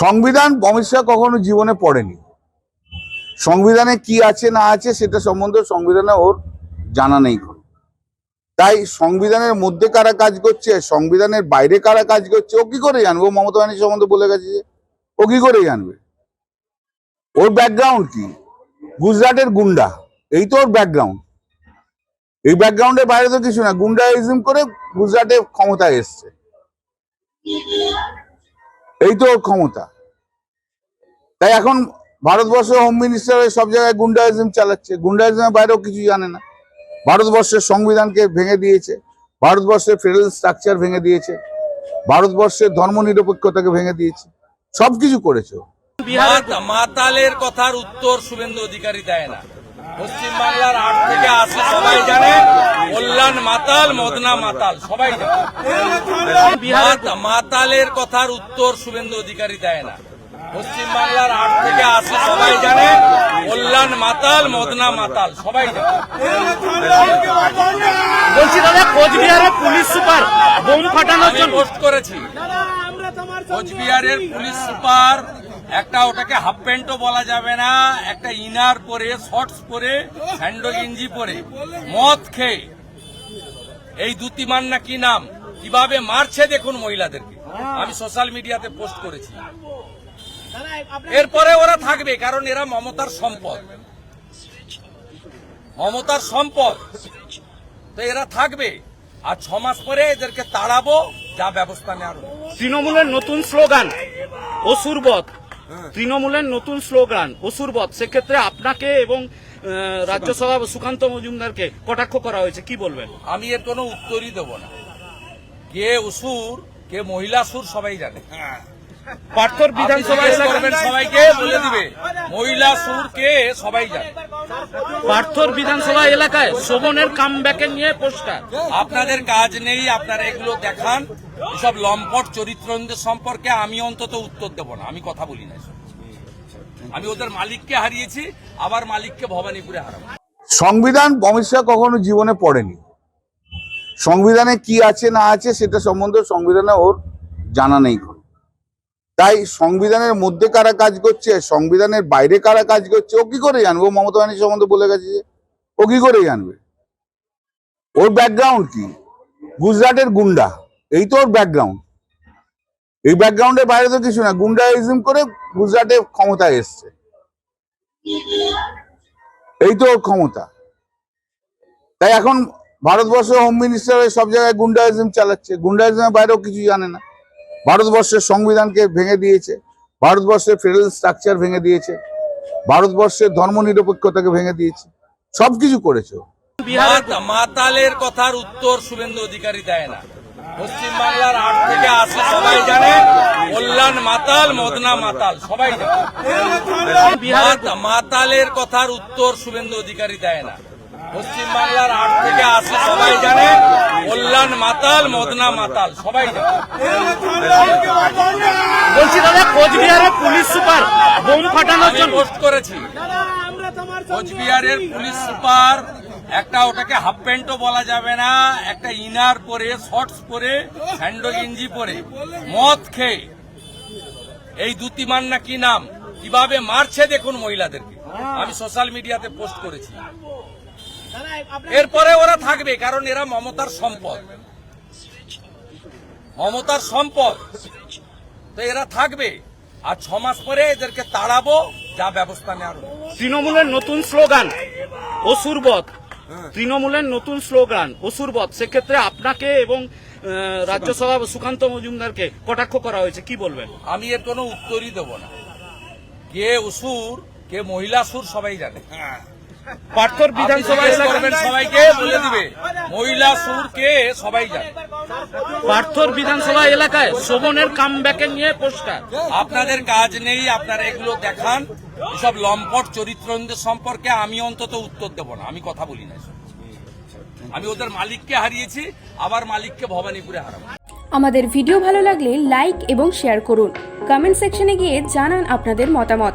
সংবিধান অমিত কখনো জীবনে পড়েনি। সংবিধানে কি আছে, না আছে, সেটা সম্বন্ধে সংবিধানে ওর জানা নেই কোনো। তাই সংবিধানের মধ্যে কারা কাজ করছে, সংবিধানের বাইরে কারা কাজ করছে, ও কি করে জানবে? মমতা ব্যানার্জি সম্বন্ধে বলে গেছে যে, ও কি করে জানবে? ওর ব্যাকগ্রাউন্ড কি? গুজরাটের গুন্ডা, এই তো ওর ব্যাকগ্রাউন্ড এই ব্যাকগ্রাউন্ডের বাইরে তো কিছু না, গুন্ডাইজম করে গুজরাটে ক্ষমতায় এসছে। এই তো ওর ক্ষমতা। তাই এখন ভারতবর্ষ হোম মিনিস্টার সব জায়গায় গুন্ডাইজম চালাচ্ছে। গুন্ডাইজমের বাইরেও কিছু জানে না। ভারতবর্ষের সংবিধানকে ভেঙে দিয়েছে। ভারতবর্ষের ফেডারেল স্ট্রাকচার ভেঙে দিয়েছে। ভারতবর্ষের ধর্মনিরপেক্ষতাকে ভেঙে দিয়েছে। সবকিছু করেছে। মাতালের কথার উত্তর শুভেন্দু অধিকারী দেয় না। পশ্চিমবাংলার আট থেকে আশি সবাই জানে। কল্যাণ মাতাল মদনা মাতাল সবাই জানে। মাত- মাতালের কথার উত্তর শুভেন্দু অধিকারী দেয় না। পশ্চিমবাংলার আট থেকে আশি সবাই জানে। কল্যাণ মাতাল মদনা মাতাল সবাই জানে। বলছি দাদা কোচবিহারের পুলিশ সুপার বোম ফাটানোর জন্য পোস্ট করেছি। কোচবিহারের পুলিশ সুপার একটা ওটাকে হাফ প্যান্টও বলা যাবে না একটা ইনার পরে শর্টস পরে স্যান্ডো গেঞ্জি পরে। মদ খেয়ে। এই দুতিমান না কি নাম? কীভাবে মারছে দেখুন মহিলাদেরকে। আমি সোশ্যাল মিডিয়াতে পোস্ট করেছি। এরপরে ওরা থাকবে কারণ এরা মমতার সম্পদ। মমতার সম্পদ। তো এরা থাকবে। আর ছ মাস পরে এদেরকে তাড়াবো যা ব্যবস্থা নেওয়ার তৃণমূলের নতুন স্লোগান অসুরবধ তৃণমূলের নতুন স্লোগান অসুরবধ সেক্ষেত্রে আপনাকে এবং রাজ্যসভা সুকান্ত মজুমদারকে কটাক্ষ করা হয়েছে কি বলবেন? আমি এর কোনো উত্তরই দেব না। কে অসুর কে মহিলা সুর সবাই জানে। পাটকর আপনি বিধানসভা সবাইকে বলে দিবে। মহিলা সুর কে সবাই জানে। পার্থর বিধানসভা এলাকায় শোভনের কামব্যাকে নিয়ে পোস্টার। আপনাদের কাজ নেই আপনারা এগুলো দেখান। সব লম্পট চরিত্রদের সম্পর্কে আমি অন্তত উত্তর দেব না আমি কথা বলি না আমি ওদের মালিককে হারিয়েছি আবার মালিককে ভবানীপুরে হারাবো। সংবিধান অমিত কখনো জীবনে পড়েনি। সংবিধানে কি আছে না আছে সেটা সম্বন্ধে সংবিধানে ওর জানা নেই কোনো। তাই সংবিধানের মধ্যে কারা কাজ করছে, সংবিধানের বাইরে কারা কাজ করছে, ও কি করে জানবে? মমতা ব্যানার্জি সম্বন্ধে বলে গেছে যে, ও কি করে জানবে? ওর ব্যাকগ্রাউন্ড কি? গুজরাটের গুন্ডা, এই তো ওর ব্যাকগ্রাউন্ড এই ব্যাকগ্রাউন্ডের বাইরে তো কিছু না, গুন্ডাইজম করে গুজরাটে ক্ষমতায় এসছে। এই তো ওর ক্ষমতা। তাই এখন ভারতবর্ষ হোম মিনিস্টার সব জায়গায় গুন্ডাইজম চালাচ্ছে। গুন্ডাইজমের বাইরেও কিছু জানে না। ভারতবর্ষের সংবিধানকে ভেঙে দিয়েছে ভারতবর্ষের ফেডারেল স্ট্রাকচার ভেঙে দিয়েছে ভারতবর্ষের ধর্মনিরপেক্ষতাকে ভেঙে দিয়েছে সবকিছু করেছে। মাতালের কথার উত্তর শুভেন্দু অধিকারী দেয় না। পশ্চিমবাংলার আট থেকে আশি সবাই জানে কল্যাণ মাতাল মদনা মাতাল সবাই জানে। মাত- মাতালের কথার উত্তর শুভেন্দু অধিকারী দেয় না। পশ্চিমবাংলার আট থেকে আশি সবাই জানে কল্যাণ মাতাল মদনা মাতাল সবাই বলছি দাদা কোচবিহারের পুলিশ সুপার বোম ফাটানোর জন্য পোস্ট করেছি। কোচবিহারের পুলিশ সুপার একটা ওটাকে হাফ প্যান্টও বলা যাবে না একটা ইনার পরে শর্টস পরে স্যান্ডো গেঞ্জি পরে মদ খেয়ে। এই দুতিমান না কি নাম? কীভাবে মারছে দেখুন মহিলাদেরকে। আমি সোশ্যাল মিডিয়াতে পোস্ট করেছি। এরপরে ওরা থাকবে কারণ এরা মমতার সম্পদ। মমতার সম্পদ। তো এরা থাকবে। আর ছ মাস পরে এদেরকে তাড়াবো যা ব্যবস্থা নেওয়ার তৃণমূলের নতুন স্লোগান অসুরবধ তৃণমূলের নতুন স্লোগান অসুরবধ সেক্ষেত্রে আপনাকে এবং রাজ্যসভা সুকান্ত। মজুমদারকে কটাক্ষ করা হয়েছে কি বলবেন? আমি এর কোনো উত্তরই দেব না। কে অসুর কে মহিলা সুর সবাই জানে। পার্থর বিধানসভা করবেন সবাইকে বলে দিবে। মহিলা সুর কে সবাই জানে। পার্থর বিধানসভা এলাকায় শোভনের কামব্যাকে নিয়ে পোস্টার। আপনাদের কাজ নেই আপনারা এগুলো দেখান। সব লম্পট চরিত্রদের সম্পর্কে আমি অন্তত উত্তর দেব না। আমি কথা বলি না আমি ওদের মালিককে হারিয়েছি আবার মালিককে ভবানীপুরে হারাবো। আমাদের ভিডিও ভালো লাগলে লাইক এবং শেয়ার করুন। কমেন্ট সেকশনে গিয়ে জানান আপনাদের মতামত।